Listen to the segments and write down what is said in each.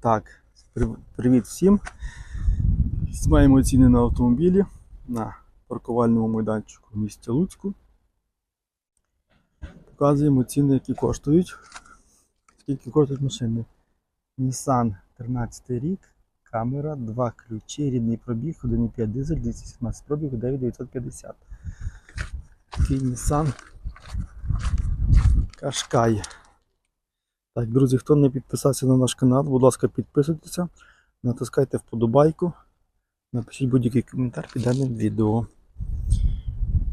Так, привіт всім. Маємо ціни на автомобілі на паркувальному майданчику в місті Луцьку. Показуємо ціни, які коштують. Скільки коштують машини. Nissan 13 рік, камера, 2 ключі, рідний пробіг, 1,5 дизель, 217 пробіг, 9950. Такий Nissan Qashqai. Так, друзі, хто не підписався на наш канал, будь ласка, підписуйтеся, натискайте вподобайку, напишіть будь-який коментар під даним відео.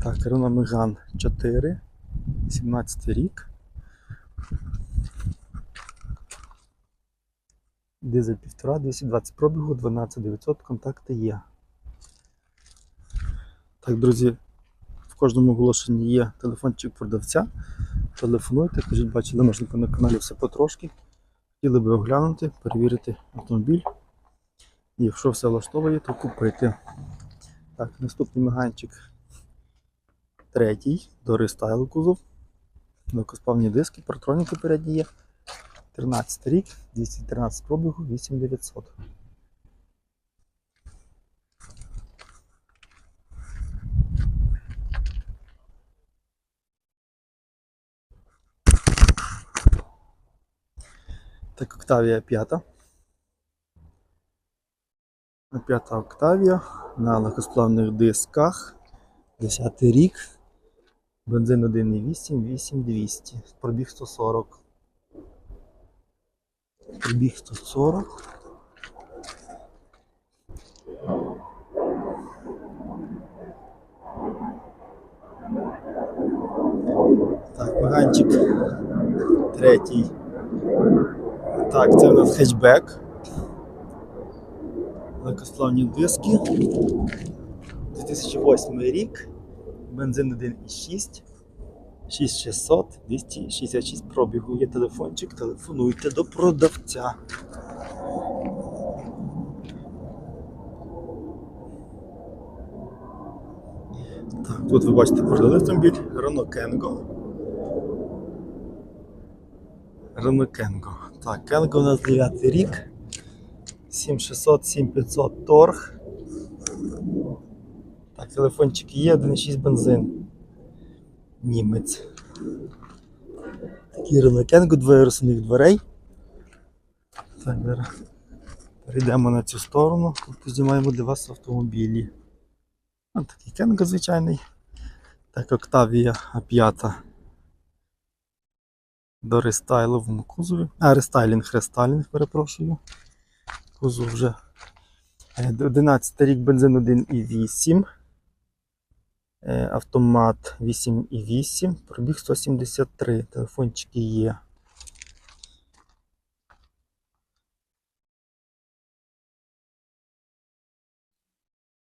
Так, Renault Megane 4, 17 рік. Дизель 1,5, 220 пробігу, 12900, контакти є. Так, друзі, в кожному оголошенні є телефончик продавця. Телефонуйте, кажіть, бачили, можна на каналі все потрошки. Хотіли би оглянути, перевірити автомобіль. Якщо все влаштовує, то купити. Так, наступний меганчик третій, до рестайлу кузов. Легкосплавні диски, партроніки передні є. 13 рік, 213 пробігу, 8900. Так, Октавія 5. П'ята Октавія на легкосплавних дисках. 10 рік. Бензин 1,8, 8200. Пробіг 140. Пробіг 140. Так, маганчик третій. Так, це у нас хетчбек. Легкосплавні диски. 2008 рік. Бензин 1,6. 6600, 266 пробігу. Є телефончик, телефонуйте до продавця. Так, тут ви бачите продали автомобіль Renault Kengo. Kengo. Так, Kengo у нас 9 рік. 7600, 7500 торг. Так, телефончик є, 1,6 бензин. Німець. Такий Kengo, двоє розсувних дверей. Так, зараз перейдемо на цю сторону, тут знімаємо для вас автомобілі. Ось такий Kengo звичайний. Так, Octavia A5 до рестайловому кузові. А, рестайлінг, рестайлінг, перепрошую. Кузов вже е, 11 рік бензин 1,8. Е, Автомат 8,8, пробіг 173, телефончики є.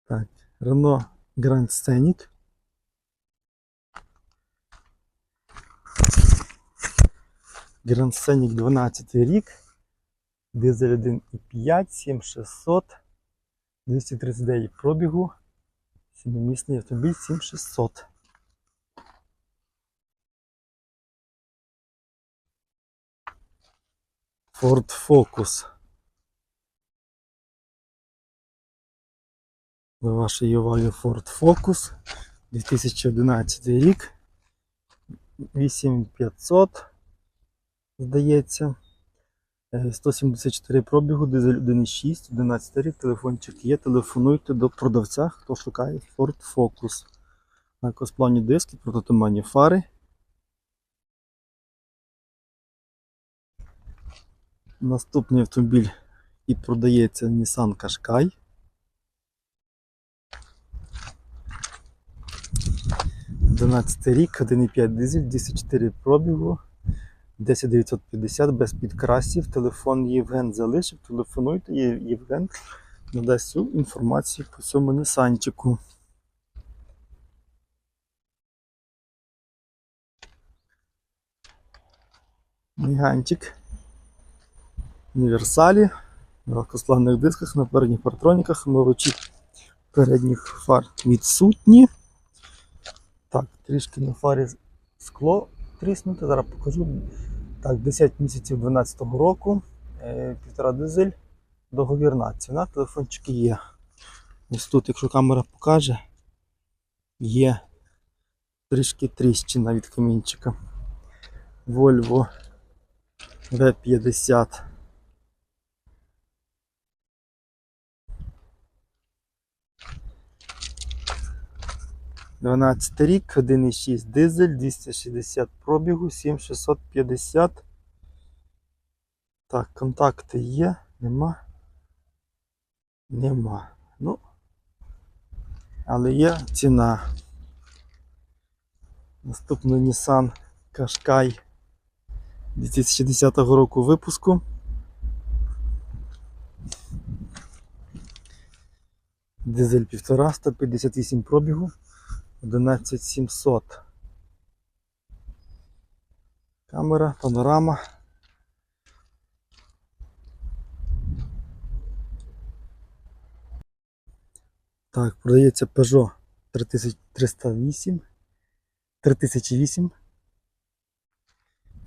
Так, Renault Grand Scenic. Grand Scenic 12 рік. Дизель 1,5, 7600, 239 пробігу. Сімимісний автомобіль 7600. Ford Focus. До вашої уваги Ford Focus 2011 рік. 8500, здається. Е, 174 пробігу, дизель 1.6, 11 рік, телефончик є. Телефонуйте до продавця, хто шукає Ford Focus. Легкосплавні диски, протитуманні фари. Наступний автомобіль і продається Nissan Qashqai. Дванадцятий рік, 1,5 дизель, 204 пробігу. 10950 без підкрасів. Телефон Євген залишив. Телефонуйте, Євген надасть всю інформацію по цьому Нісанчику. Міганчик. Універсалі. На легкосплавних дисках, на передніх партроніках, мовичі передніх фар відсутні. Так, трішки на фарі скло тріснути. Зараз покажу. Так, 10 місяців 2012 року. е, півтора дизель, договірна ціна, телефончики є. Ось тут, якщо камера покаже, є трішки тріщина від камінчика. Volvo V50. Дванадцятий рік, 1,6 дизель, 260 пробігу, 7650. Так, контакти є, нема. Нема. Ну, але є ціна. Наступний Nissan Qashqai 2010 року випуску. Дизель 1,5, 158 пробігу, 11700. Камера, панорама. Так, продається Peugeot 3308. 3008.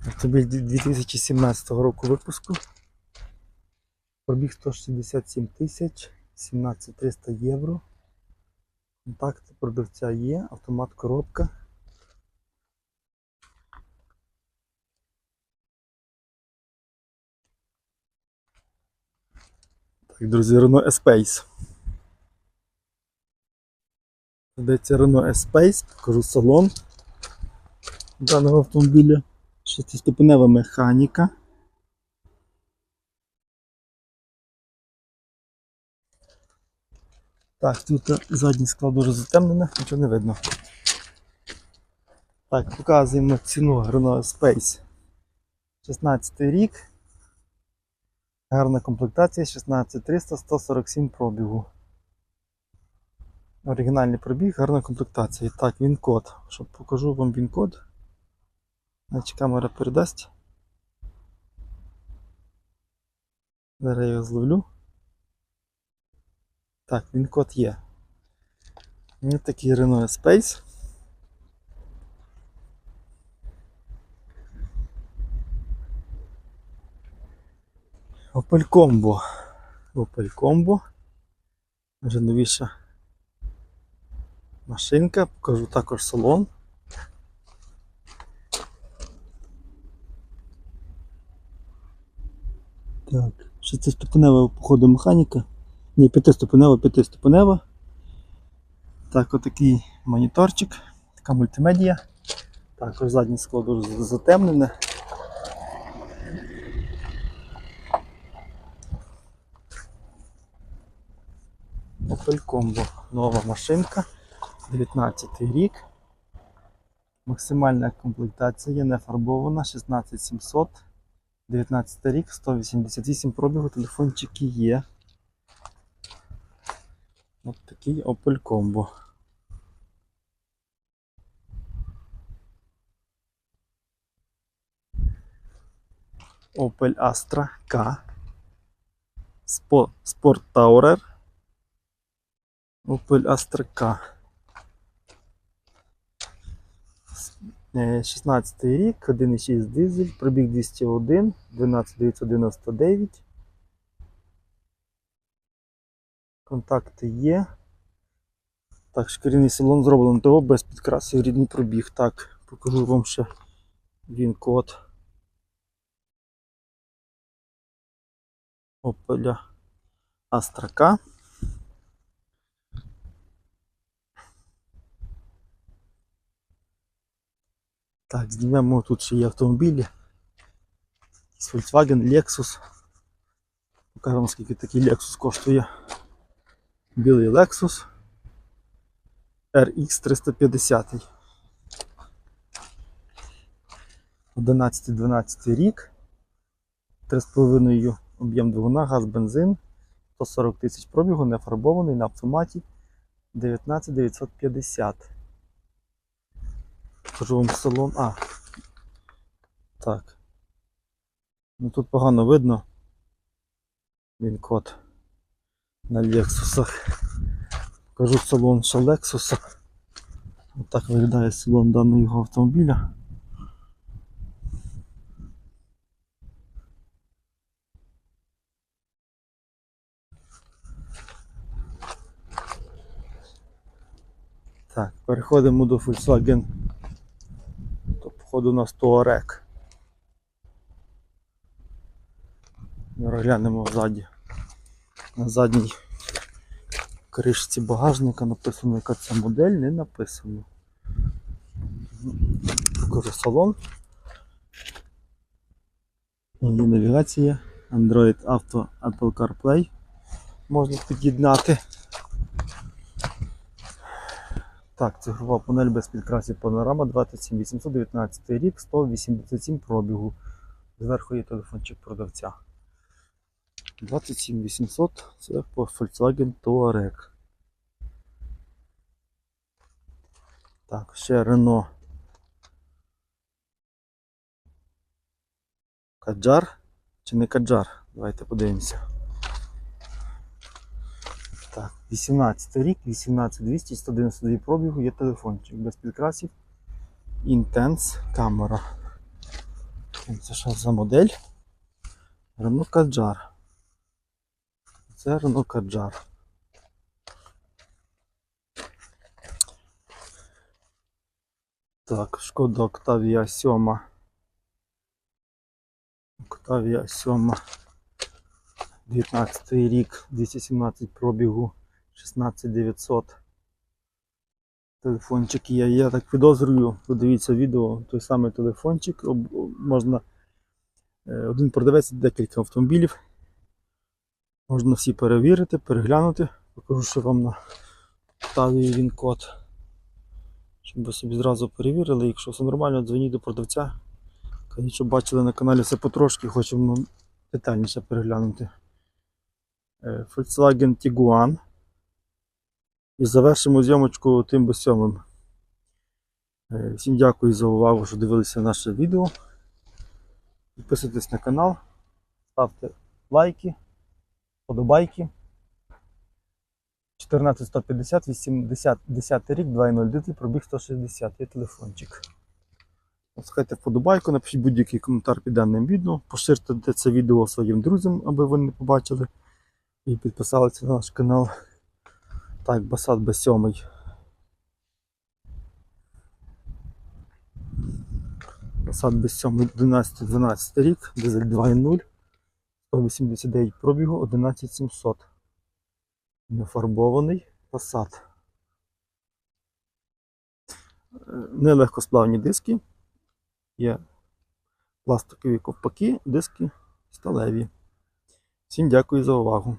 Автомобіль 2017 року випуску. Пробіг 167 тисяч, 17300 євро. Контакти продавця є, автомат коробка. Так, друзі, Renault Espace. Йдеться Renault Espace, покажу салон даного автомобіля. Шестиступенева механіка. Так, тут задній склад дуже затемнене, нічого не видно. Так, показуємо ціну Renault Space. 16 рік. Гарна комплектація 16300 147 пробігу. Оригінальний пробіг, гарна комплектація. Так, він код. Щоб покажу вам він код. Значить камера передасть. Зараз я його зловлю. Так, він код є. Ось такий Renault Space. Opel Combo. Opel Combo. Вже новіша машинка, покажу також салон. Так, шестиступенева походу механіка. Ні, п'ятиступенева, п'ятиступенева. Так, отакий моніторчик, така мультимедія. Також заднє скло дуже затемнене. Opel Combo. Нова машинка. 19 рік. Максимальна комплектація не фарбована, 16700. 19 рік, 188 пробігу, телефончики є. Ось такий Opel Combo. Opel Astra K. Sport Tourer. Opel Astra K. Е, 16 рік, 1,6 дизель, пробіг 201, 12999. Контакти є. Так, шкіряний салон зроблено того без підкрасів рідний пробіг. Так, покажу вам ще він код. Astra K. Так, знімемо тут ще є автомобілі. Volkswagen, Lexus. Покажемо, скільки такий Lexus коштує. Білий Lexus RX 350. 11-12 рік. 3,5 об'єм двигуна, газ, бензин. 140 тисяч пробігу, не фарбований на автоматі 19950. Покажу вам салон. А. Так. Ну тут погано видно. Він код на лексусах. Покажу салон ще лексуса. так виглядає салон даного автомобіля. Так, переходимо до Volkswagen. То, походу у нас Touareg. Розглянемо ззаді. На задній кришці багажника написано, яка це модель, не написано. Покажу салон. Навігація, Android Auto, Apple CarPlay. Можна під'єднати. Так, цифрова панель без підкрасів панорама 27819 рік, 187 пробігу. Зверху є телефончик продавця. 27800 це по Volkswagen Touareg. Так, ще Renault Каджар чи не Каджар? Давайте подивимося. Так, 18 рік, 18200, 192 пробігу, є телефончик без підкрасів. Intense камера. Це що за модель? Renault Kadjar. Це Renault Kadjar. Так, шкода Octavia 7. Octavia 7. 19 рік, 217 пробігу, 16900. Телефончик є. Я так підозрюю, подивіться відео, той самий телефончик. Можна е, один продавець, декілька автомобілів. Можна всі перевірити, переглянути. Покажу, що вам на Octavia він код. Щоб ви собі зразу перевірили. Якщо все нормально, дзвоніть до продавця. Кажіть, що бачили на каналі все потрошки, хочемо детальніше переглянути. Е, Volkswagen Tiguan. І завершимо зйомочку тим би сьомим. Е, Всім дякую за увагу, що дивилися наше відео. Підписуйтесь на канал, ставте лайки, подобайки. 14150, 80, 10 рік, 2.0 дити, пробіг 160, є телефончик. Поставте вподобайку, напишіть будь-який коментар під даним відео, поширте це відео своїм друзям, аби вони побачили і підписалися на наш канал. Так, Басад Б7. Басад Б7 11-12 рік, дизель 2.0, 189 пробігу, 11700. Нефарбований Passat. Е, Нелегкосплавні диски. Є пластикові ковпаки, диски сталеві. Всім дякую за увагу.